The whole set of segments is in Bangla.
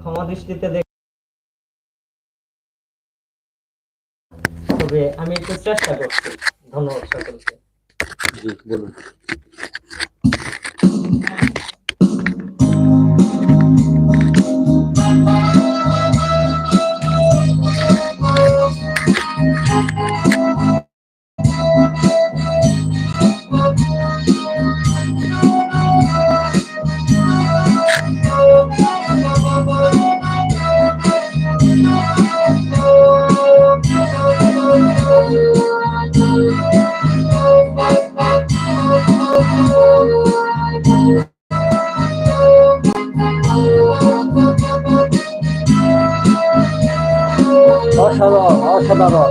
ক্ষমা দৃষ্টিতে দেখ তবে আমি একটু চেষ্টা করছি। ধন্যবাদ সকলকে। জি বলুন। অসাধারণ অসাধারণ।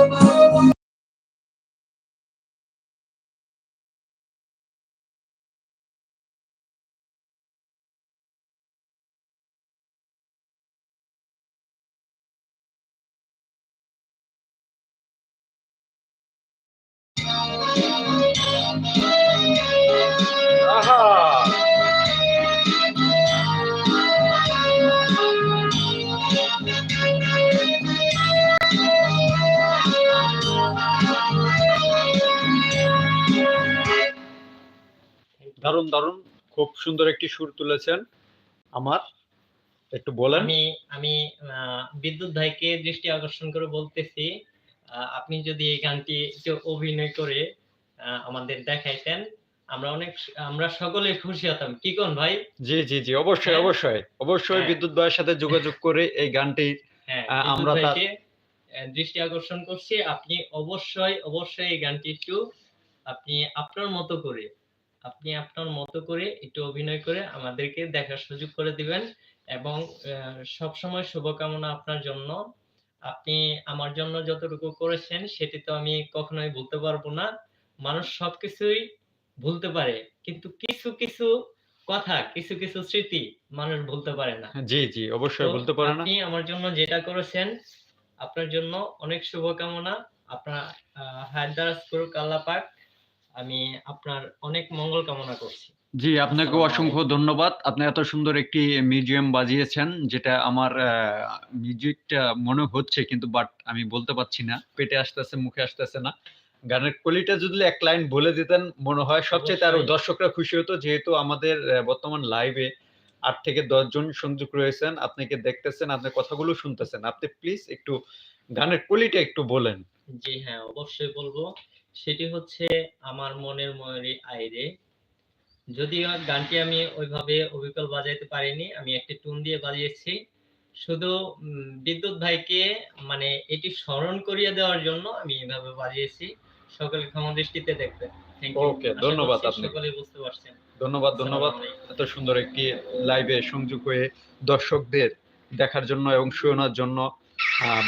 দারুণ দারুণ। খুব সুন্দর একটি সুর তুলেছেন। আমার একটু বলেন। আমি আমি বিদ্যুৎ ভাইকে দৃষ্টি আকর্ষণ করে বলতেছি আপনি যদি এই গানটি একটু অভিনয় করে আমাদের দেখাইতেন আমরা অনেক আমরা সকলে খুশি হতাম। কি কোন ভাই? জি জি জি অবশ্যই হ্যাঁ। অবশ্যই। অবশ্যই হ্যাঁ। বিদ্যুৎ ভাইয়ের সাথে যোগাযোগ করে এই গানটি হ্যাঁ আমরা তার- দৃষ্টি আকর্ষণ করছি। আপনি অবশ্যই অবশ্যই এই গানটি একটু আপনি আপনার মতো করে আপনি আপনার মতো করে একটু অভিনয় করে আমাদেরকে দেখার সুযোগ করে দিবেন এবং সব সময় শুভকামনা আপনার জন্য। আপনি আমার জন্য যতটুকু করেছেন সেটি তো আমি কখনোই ভুলতে পারব না। মানুষ সবকিছুই ভুলতে পারে কিন্তু কিছু কিছু কথা কিছু কিছু স্মৃতি মানুষ ভুলতে পারে না। জি জি অবশ্যই তো বলতে পারে না। আপনি আমার জন্য যেটা করেছেন আপনার জন্য অনেক শুভকামনা। আপনার আহ, হায়াত দারাজ করুক আল্লাহ পাক আমি আপনার অনেক মঙ্গল কামনা করছি। জি আপনাকে অসংখ্য ধন্যবাদ। আপনি এত সুন্দর একটি মিউজিয়াম বাজিয়েছেন যেটা আমার মিউজিকটা মনে হচ্ছে কিন্তু বাট আমি বলতে পারছি না। পেটে আসতেছে মুখে আসতেছে না। গানের কোয়ালিটা যদি এক লাইন বলে দিতেন মনে হয় সবচেয়ে আরও দর্শকরা খুশি হতো যেহেতু আমাদের বর্তমান লাইভে আট থেকে দশ জন সংযোগ রয়েছেন। আপনাকে দেখতেছেন আপনার কথাগুলো শুনতেছেন? আপনি প্লিজ একটু গানের কোয়ালিটি একটু বলেন। জি হ্যাঁ অবশ্যই বলব। সেটি হচ্ছে আমার মনের ময়ূরী আইরে। যদিও গানটি আমি ওইভাবে অবিকল বাজাইতে পারিনি আমি একটি টুন দিয়ে বাজিয়েছি। শুধু বিদ্যুৎ ভাইকে মানে এটি স্মরণ করিয়ে দেওয়ার জন্য আমি এভাবে বাজিয়েছি। সকলে ক্ষমা দৃষ্টিতে দেখবে Thank you. Okay, আশা ধন্যবাদ আপনাকে। সকলে বুঝতে পারছেন। ধন্যবাদ ধন্যবাদ। এত সুন্দর একটি লাইভে সংযোগ হয়ে দর্শকদের দেখার জন্য এবং শোনার জন্য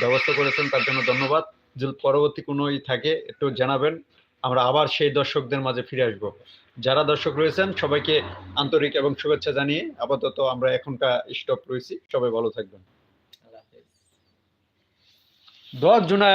ব্যবস্থা করেছেন তার জন্য ধন্যবাদ। যদি পরবর্তী কোনো ই থাকে, একটু জানাবেন। আমরা আবার সেই দর্শকদের মাঝে ফিরে আসব। যারা দর্শক রয়েছেন, সবাইকে আন্তরিক এবং শুভেচ্ছা জানিয়ে আপাতত আমরা এখনকার স্টপ রয়েছি। সবাই ভালো থাকবেন। দশ জুনায়